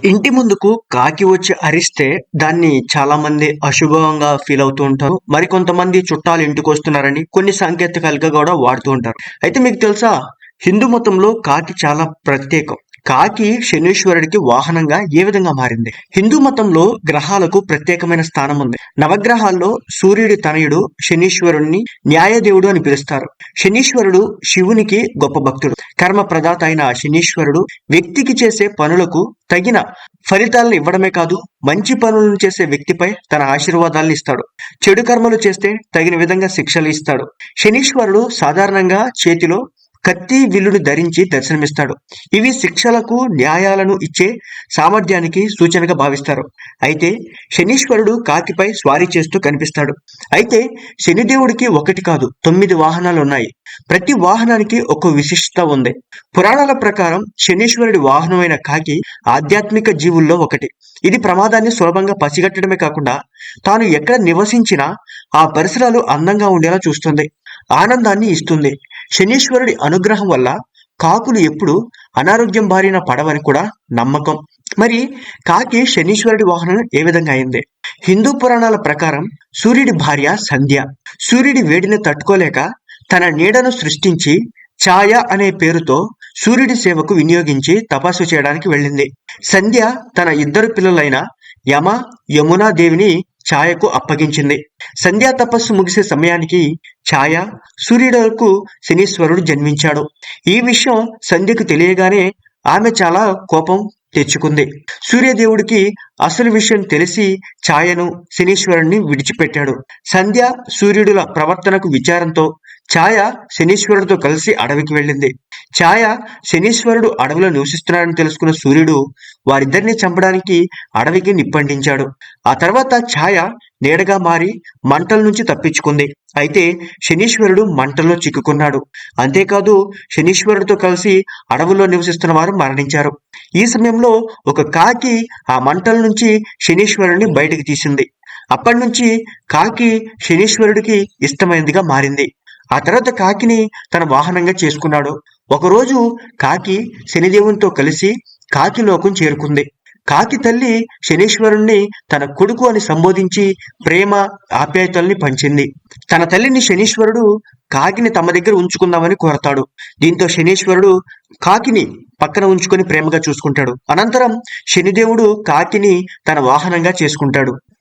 ఇంటి ముందుకు కాకి వచ్చి అరిస్తే దాన్ని చాలా మంది అశుభంగా ఫీల్ అవుతూ ఉంటారు. మరికొంతమంది చుట్టాలు ఇంటికి వస్తున్నారని కొన్ని సాంకేతికాలుగా కూడా వాడుతూ ఉంటారు. అయితే మీకు తెలుసా? హిందూ మతంలో కాకి చాలా ప్రత్యేకం. కాకి శనీశ్వరుడికి వాహనంగా ఏ విధంగా మారింది? హిందూ మతంలో గ్రహాలకు ప్రత్యేకమైన స్థానం ఉంది. నవగ్రహాల్లో సూర్యుడి తనయుడు శనీశ్వరుణ్ణి న్యాయదేవుడు అని పిలుస్తారు. శనీశ్వరుడు శివునికి గొప్ప భక్తుడు. కర్మ ప్రదాత అయిన శనీశ్వరుడు వ్యక్తికి చేసే పనులకు తగిన ఫలితాలను ఇవ్వడమే కాదు మంచి పనులను చేసే వ్యక్తిపై తన ఆశీర్వాదాలను ఇస్తాడు. చెడు కర్మలు చేస్తే తగిన విధంగా శిక్షలు ఇస్తాడు. శనీశ్వరుడు సాధారణంగా చేతిలో కత్తి విల్లును ధరించి దర్శనమిస్తాడు. ఇవి శిక్షలకు న్యాయాలను ఇచ్చే సామర్థ్యానికి సూచనగా భావిస్తారు. అయితే శనీశ్వరుడు కాకిపై స్వారీ చేస్తూ కనిపిస్తాడు. అయితే శనిదేవుడికి ఒకటి కాదు తొమ్మిది వాహనాలు ఉన్నాయి ప్రతి వాహనానికి ఒక విశిష్టత ఉంది. పురాణాల ప్రకారం శనీశ్వరుడి వాహనమైన కాకి ఆధ్యాత్మిక జీవుల్లో ఒకటి. ఇది ప్రమాదాన్ని సులభంగా పసిగట్టడమే కాకుండా తాను ఎక్కడ నివసించినా ఆ పరిసరాలు అందంగా ఉండేలా చూస్తుంది. ఆనందాన్ని ఇస్తుంది. శనీశ్వరుడి అనుగ్రహం వల్ల కాకులు ఎప్పుడు అనారోగ్యం బారిన పడవని కూడా నమ్మకం. మరి కాకి శనీశ్వరుడి వాహనం ఏ విధంగా అయింది? హిందూ పురాణాల ప్రకారం సూర్యుడి భార్య సంధ్య. సూర్యుడి వేడిని తట్టుకోలేక తన నీడను సృష్టించి ఛాయ అనే పేరుతో సూర్యుడి సేవకు వినియోగించి తపస్సు చేయడానికి వెళ్ళింది. సంధ్య తన ఇద్దరు పిల్లలైన యమ యమునా దేవిని ఛాయకు అప్పగించింది. సంధ్యా తపస్సు ముగిసే సమయానికి ఛాయ సూర్యుడుకు శనీశ్వరుడు జన్మించాడు. ఈ విషయం సంధ్యకు తెలియగానే ఆమె చాలా కోపం తెచ్చుకుంది. సూర్యదేవుడికి అసలు విషయం తెలిసి ఛాయను శనీశ్వరుణ్ణి విడిచిపెట్టాడు. సంధ్య సూర్యుడుల ప్రవర్తనకు విచారంతో ఛాయ శనీశ్వరుడితో కలిసి అడవికి వెళ్ళింది. ఛాయ శనీశ్వరుడు అడవిలో నివసిస్తున్నాడని తెలుసుకున్న సూర్యుడు వారిద్దరిని చంపడానికి అడవికి నిప్పండించాడు ఆ తర్వాత ఛాయ నీడగా మారి మంటల నుంచి తప్పించుకుంది. అయితే శనీశ్వరుడు మంటల్లో చిక్కుకున్నాడు. అంతేకాదు శనీశ్వరుడితో కలిసి అడవుల్లో నివసిస్తున్న వారు మరణించారు. ఈ సమయంలో ఒక కాకి ఆ మంటల నుంచి శనీశ్వరుడిని బయటకు తీసింది. అప్పటి నుంచి కాకి శనీశ్వరుడికి ఇష్టమైనదిగా మారింది. ఆ తర్వాత కాకిని తన వాహనంగా చేసుకున్నాడు. ఒకరోజు కాకి శనిదేవునితో కలిసి కాకి లోకం చేరుకుంది. కాకి తల్లి శనీశ్వరుణ్ణి తన కొడుకు అని సంబోధించి ప్రేమ ఆప్యాయతల్ని పంచింది. తన తల్లిని శనీశ్వరుడు కాకిని తమ దగ్గర ఉంచుకుందామని కోరతాడు. దీంతో శనీశ్వరుడు కాకిని పక్కన ఉంచుకొని ప్రేమగా చూసుకుంటాడు. అనంతరం శనిదేవుడు కాకిని తన వాహనంగా చేసుకుంటాడు.